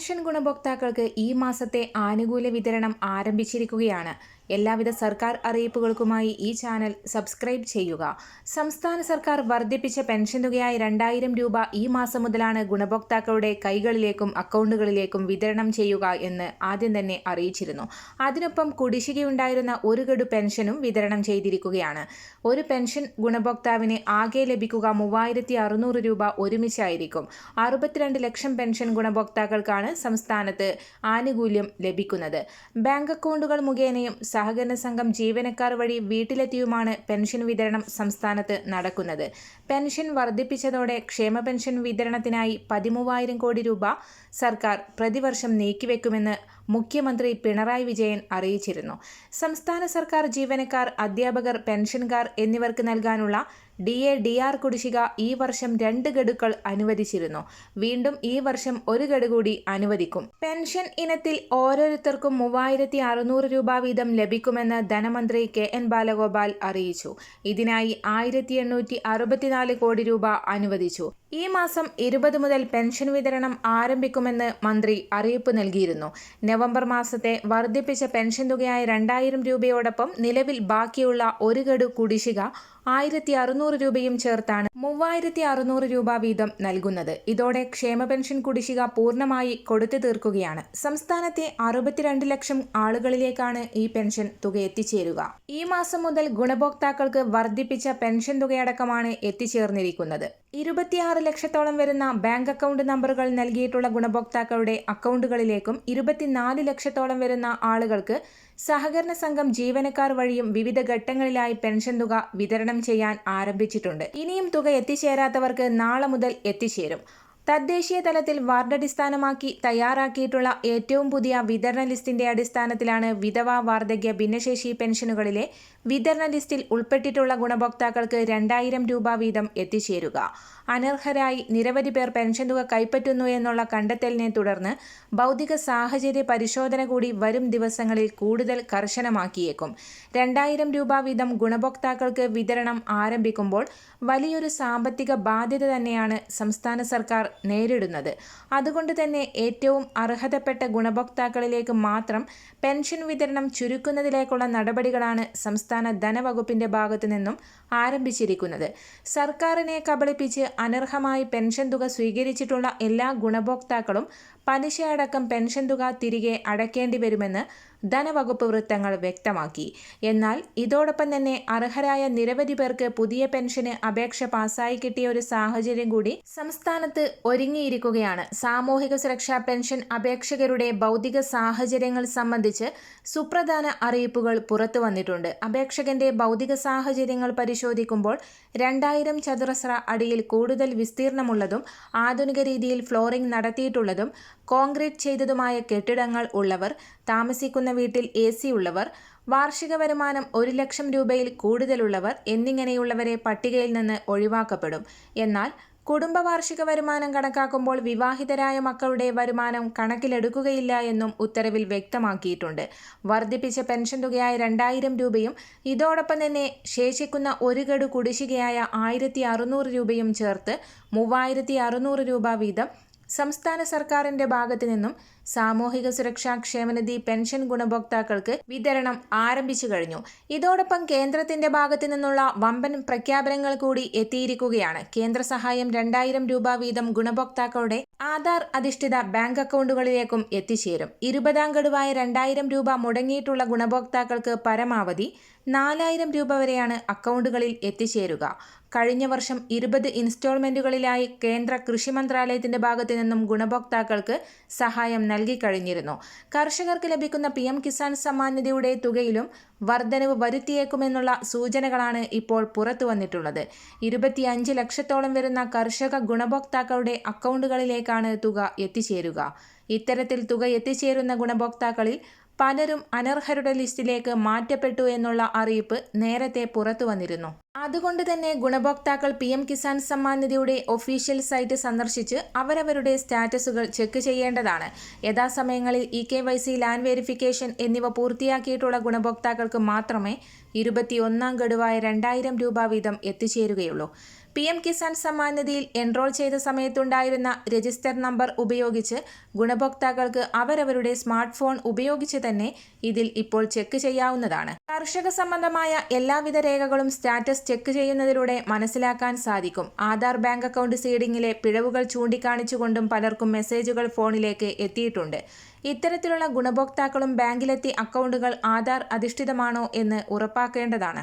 Pension ഗുണഭോക്താക്കൾക്ക് ഈ മാസത്തെ ആനുകൂല്യ വിതരണം ആരംഭിച്ചിരിക്കുകയാണ്. എല്ലാവിധ സർക്കാർ അറിയിപ്പുകൾക്കുമായി ഈ ചാനൽ സബ്സ്ക്രൈബ് ചെയ്യുക. സംസ്ഥാന സർക്കാർ വർദ്ധിപ്പിച്ച പെൻഷൻ തുകയായി രണ്ടായിരം രൂപ ഈ മാസം മുതലാണ് ഗുണഭോക്താക്കളുടെ കൈകളിലേക്കും അക്കൗണ്ടുകളിലേക്കും വിതരണം ചെയ്യുക എന്ന് ആദ്യം തന്നെ അറിയിച്ചിരുന്നു. അതിനൊപ്പം കുടിശ്ശികയുണ്ടായിരുന്ന ഒരു ഗഡു പെൻഷനും വിതരണം ചെയ്തിരിക്കുകയാണ്. ഒരു പെൻഷൻ ഗുണഭോക്താവിന് ആകെ ലഭിക്കുക മൂവായിരത്തി അറുന്നൂറ് രൂപ ഒരുമിച്ചായിരിക്കും. അറുപത്തിരണ്ട് ലക്ഷം പെൻഷൻ ഗുണഭോക്താക്കൾക്കാണ് സംസ്ഥാനത്ത് ആനുകൂല്യം ലഭിക്കുന്നത്. ബാങ്ക് അക്കൗണ്ടുകൾ മുഖേനയും സഹകരണ സംഘം ജീവനക്കാർ വഴി വീട്ടിലെത്തിയുമാണ് പെൻഷൻ വിതരണം സംസ്ഥാനത്ത് നടക്കുന്നത്. പെൻഷൻ വർദ്ധിപ്പിച്ചതോടെ ക്ഷേമ പെൻഷൻ വിതരണത്തിനായി പതിമൂവായിരം കോടി രൂപ സർക്കാർ പ്രതിവർഷം നീക്കിവെക്കുമെന്ന് മുഖ്യമന്ത്രി പിണറായി വിജയൻ അറിയിച്ചിരുന്നു. സംസ്ഥാന സർക്കാർ ജീവനക്കാർ അധ്യാപകർ പെൻഷൻകാർ എന്നിവർക്ക് നൽകാനുള്ള ഡി എ ഡി ആർ കുടിശ്ശിക ഈ വർഷം രണ്ട് ഗഡുക്കൾ അനുവദിച്ചിരുന്നു. വീണ്ടും ഈ വർഷം ഒരു ഗഡു കൂടി അനുവദിക്കും. പെൻഷൻ ഇനത്തിൽ ഓരോരുത്തർക്കും മൂവായിരത്തി അറുന്നൂറ് രൂപ വീതം ലഭിക്കുമെന്ന് ധനമന്ത്രി കെ എൻ ബാലഗോപാൽ അറിയിച്ചു. ഇതിനായി ആയിരത്തി എണ്ണൂറ്റി അറുപത്തിനാല് കോടി രൂപ അനുവദിച്ചു. ഈ മാസം ഇരുപത് മുതൽ പെൻഷൻ വിതരണം ആരംഭിക്കുമെന്ന് മന്ത്രി അറിയിപ്പ് നൽകിയിരുന്നു. നവംബർ മാസത്തെ വർദ്ധിപ്പിച്ച പെൻഷൻ തുകയായ രണ്ടായിരം രൂപയോടൊപ്പം നിലവിൽ ബാക്കിയുള്ള ഒരു ഗഡു കുടിശ്ശിക ആയിരത്തി അറുന്നൂറ് രൂപയും ചേർത്താണ് മൂവായിരത്തി അറുന്നൂറ് രൂപ വീതം നൽകുന്നത്. ഇതോടെ ക്ഷേമ പെൻഷൻ കുടിശ്ശിക പൂർണമായി കൊടുത്തു തീർക്കുകയാണ്. സംസ്ഥാനത്തെ അറുപത്തിരണ്ട് ലക്ഷം ആളുകളിലേക്കാണ് ഈ പെൻഷൻ തുക എത്തിച്ചേരുക. ഈ മാസം മുതൽ ഗുണഭോക്താക്കൾക്ക് വർദ്ധിപ്പിച്ച പെൻഷൻ തുകയടക്കമാണ് എത്തിച്ചേർന്നിരിക്കുന്നത്. ഇരുപത്തിയാറ് ലക്ഷത്തോളം വരുന്ന ബാങ്ക് അക്കൗണ്ട് നമ്പറുകൾ നൽകിയിട്ടുള്ള ഗുണഭോക്താക്കളുടെ അക്കൗണ്ടുകളിലേക്കും ഇരുപത്തിനാല് ലക്ഷത്തോളം വരുന്ന ആളുകൾക്ക് സഹകരണ സംഘം ജീവനക്കാർ വഴിയും വിവിധ ഘട്ടങ്ങളിലായി പെൻഷൻ തുക വിതരണം ചെയ്യാൻ ആരംഭിച്ചിട്ടുണ്ട്. ഇനിയും തുക എത്തിച്ചേരാത്തവർക്ക് നാളെ മുതൽ എത്തിച്ചേരും. തദ്ദേശീയ തലത്തിൽ വാർഡ് അടിസ്ഥാനമാക്കി തയ്യാറാക്കിയിട്ടുള്ള ഏറ്റവും പുതിയ വിതരണ ലിസ്റ്റിന്റെ അടിസ്ഥാനത്തിലാണ് വിധവ വാർദ്ധക്യ ഭിന്നശേഷി പെൻഷനുകളിലെ വിതരണ ലിസ്റ്റിൽ ഉൾപ്പെട്ടിട്ടുള്ള ഗുണഭോക്താക്കൾക്ക് രണ്ടായിരം രൂപ വീതം എത്തിച്ചേരുക. അനർഹരായി നിരവധി പേർ പെൻഷൻ തുക കൈപ്പറ്റുന്നു എന്നുള്ള കണ്ടെത്തലിനെ തുടർന്ന് ഭൗതിക സാഹചര്യ പരിശോധന കൂടി വരും ദിവസങ്ങളിൽ കൂടുതൽ കർശനമാക്കിയേക്കും. രണ്ടായിരം രൂപ വീതം ഗുണഭോക്താക്കൾക്ക് വിതരണം ആരംഭിക്കുമ്പോൾ വലിയൊരു സാമ്പത്തിക ബാധ്യത തന്നെയാണ് സംസ്ഥാന സർക്കാർ നേരിടുന്നത്. അതുകൊണ്ട് തന്നെ ഏറ്റവും അർഹതപ്പെട്ട ഗുണഭോക്താക്കളിലേക്ക് മാത്രം പെൻഷൻ വിതരണം ചുരുക്കുന്നതിലേക്കുള്ള നടപടികളാണ് സംസ്ഥാന ധനവകുപ്പിന്റെ ഭാഗത്തു നിന്നും ആരംഭിച്ചിരിക്കുന്നത്. സർക്കാരിനെ കബളിപ്പിച്ച് അനർഹമായി പെൻഷൻ തുക സ്വീകരിച്ചിട്ടുള്ള എല്ലാ ഗുണഭോക്താക്കളും പലിശയടക്കം പെൻഷൻ തുക തിരികെ അടയ്ക്കേണ്ടി വരുമെന്ന് ധനവകുപ്പ് വൃത്തങ്ങൾ വ്യക്തമാക്കി. എന്നാൽ ഇതോടൊപ്പം തന്നെ അർഹരായ നിരവധി പേർക്ക് പുതിയ പെൻഷന് അപേക്ഷ പാസ്സായി കിട്ടിയ ഒരു സാഹചര്യം കൂടി സംസ്ഥാനത്ത് ഒരുങ്ങിയിരിക്കുകയാണ്. സാമൂഹിക സുരക്ഷാ പെൻഷൻ അപേക്ഷകരുടെ ഭൗതിക സാഹചര്യങ്ങൾ സംബന്ധിച്ച് സുപ്രധാന അറിയിപ്പുകൾ പുറത്തു വന്നിട്ടുണ്ട്. അപേക്ഷകന്റെ ഭൗതിക സാഹചര്യങ്ങൾ പരിശോധിക്കുമ്പോൾ രണ്ടായിരം ചതുരശ്ര അടിയിൽ കൂടുതൽ വിസ്തീർണമുള്ളതും ആധുനിക രീതിയിൽ ഫ്ലോറിംഗ് നടത്തിയിട്ടുള്ളതും കോൺക്രീറ്റ് ചെയ്തതുമായ കെട്ടിടങ്ങൾ ഉള്ളവർ താമസിക്കുന്ന വീട്ടിൽ എ സി ഉള്ളവർ വാർഷിക വരുമാനം ഒരു ലക്ഷം രൂപയിൽ കൂടുതലുള്ളവർ എന്നിങ്ങനെയുള്ളവരെ പട്ടികയിൽ നിന്ന് ഒഴിവാക്കപ്പെടും. എന്നാൽ കുടുംബ വാർഷിക വരുമാനം കണക്കാക്കുമ്പോൾ വിവാഹിതരായ മക്കളുടെ വരുമാനം കണക്കിലെടുക്കുകയില്ല എന്നും ഉത്തരവിൽ വ്യക്തമാക്കിയിട്ടുണ്ട്. വർദ്ധിപ്പിച്ച പെൻഷൻ തുകയായ രണ്ടായിരം രൂപയും ഇതോടൊപ്പം തന്നെ ശേഷിക്കുന്ന ഒരു ഗഡു കുടിശ്ശികയായ ആയിരത്തി രൂപയും ചേർത്ത് മൂവായിരത്തി രൂപ വീതം സംസ്ഥാന സർക്കാരിന്റെ ഭാഗത്തു നിന്നും സാമൂഹിക സുരക്ഷാ ക്ഷേമനിധി പെൻഷൻ ഗുണഭോക്താക്കൾക്ക് വിതരണം ആരംഭിച്ചു കഴിഞ്ഞു. ഇതോടൊപ്പം കേന്ദ്രത്തിന്റെ ഭാഗത്തു നിന്നുള്ള വമ്പൻ പ്രഖ്യാപനങ്ങൾ കൂടി എത്തിയിരിക്കുകയാണ്. കേന്ദ്ര സഹായം രണ്ടായിരം രൂപ വീതം ഗുണഭോക്താക്കളുടെ ആധാർ അധിഷ്ഠിത ബാങ്ക് അക്കൗണ്ടുകളിലേക്കും എത്തിച്ചേരും. ഇരുപതാം ഗഡുവായ രണ്ടായിരം രൂപ മുടങ്ങിയിട്ടുള്ള ഗുണഭോക്താക്കൾക്ക് പരമാവധി നാലായിരം രൂപ വരെയാണ് അക്കൗണ്ടുകളിൽ എത്തിച്ചേരുക. കഴിഞ്ഞ വർഷം ഇരുപത് ഇൻസ്റ്റാൾമെന്റുകളിലായി കേന്ദ്ര കൃഷി മന്ത്രാലയത്തിന്റെ ഭാഗത്തു നിന്നും ഗുണഭോക്താക്കൾക്ക് സഹായം നൽകിക്കഴിഞ്ഞിരുന്നു കർഷകർക്ക് ലഭിക്കുന്ന പി എം കിസാൻ സമ്മാൻ നിധിയുടെ തുകയിലും വർധനവ് വരുത്തിയേക്കുമെന്നുള്ള സൂചനകളാണ് ഇപ്പോൾ പുറത്തു വന്നിട്ടുള്ളത് ഇരുപത്തിയഞ്ച് ലക്ഷത്തോളം വരുന്ന കർഷക ഗുണഭോക്താക്കളുടെ അക്കൗണ്ടുകളിലേക്കാണ് തുക എത്തിച്ചേരുക. ഇത്തരത്തിൽ തുക എത്തിച്ചേരുന്ന ഗുണഭോക്താക്കളിൽ പലരും അനർഹരുടെ ലിസ്റ്റിലേക്ക് മാറ്റപ്പെട്ടു എന്നുള്ള അറിയിപ്പ് നേരത്തെ പുറത്തു വന്നിരുന്നു. അതുകൊണ്ട് തന്നെ ഗുണഭോക്താക്കൾ പി എം കിസാൻ സമ്മാൻ നിധിയുടെ ഒഫീഷ്യൽ സൈറ്റ് സന്ദർശിച്ച് അവരവരുടെ സ്റ്റാറ്റസുകൾ ചെക്ക് ചെയ്യേണ്ടതാണ്. യഥാസമയങ്ങളിൽ e K Y C land verification എന്നിവ പൂർത്തിയാക്കിയിട്ടുള്ള ഗുണഭോക്താക്കൾക്ക് മാത്രമേ ഇരുപത്തിയൊന്നാം ഗഡുവായ രണ്ടായിരം രൂപ വീതം എത്തിച്ചേരുകയുള്ളൂ. പി എം കിസാൻ സമ്മാൻ നിധിയിൽ എൻറോൾ ചെയ്ത സമയത്തുണ്ടായിരുന്ന രജിസ്റ്റർ നമ്പർ ഉപയോഗിച്ച് ഗുണഭോക്താക്കൾക്ക് അവരവരുടെ സ്മാർട്ട് ഫോൺ ഉപയോഗിച്ച് തന്നെ ഇതിൽ ഇപ്പോൾ ചെക്ക് ചെയ്യാവുന്നതാണ്. കർഷക സംബന്ധമായ എല്ലാവിധ രേഖകളും സ്റ്റാറ്റസ് ചെക്ക് ചെയ്യുന്നതിലൂടെ മനസ്സിലാക്കാൻ സാധിക്കും. ആധാർ ബാങ്ക് അക്കൗണ്ട് സീഡിംഗിലെ പിഴവുകൾ ചൂണ്ടിക്കാണിച്ചുകൊണ്ടും പലർക്കും മെസ്സേജുകൾ ഫോണിലേക്ക് എത്തിയിട്ടുണ്ട്. ഇത്തരത്തിലുള്ള ഗുണഭോക്താക്കളും ബാങ്കിലെത്തി അക്കൗണ്ടുകൾ ആധാർ അധിഷ്ഠിതമാണോ എന്ന് ഉറപ്പാക്കേണ്ടതാണ്.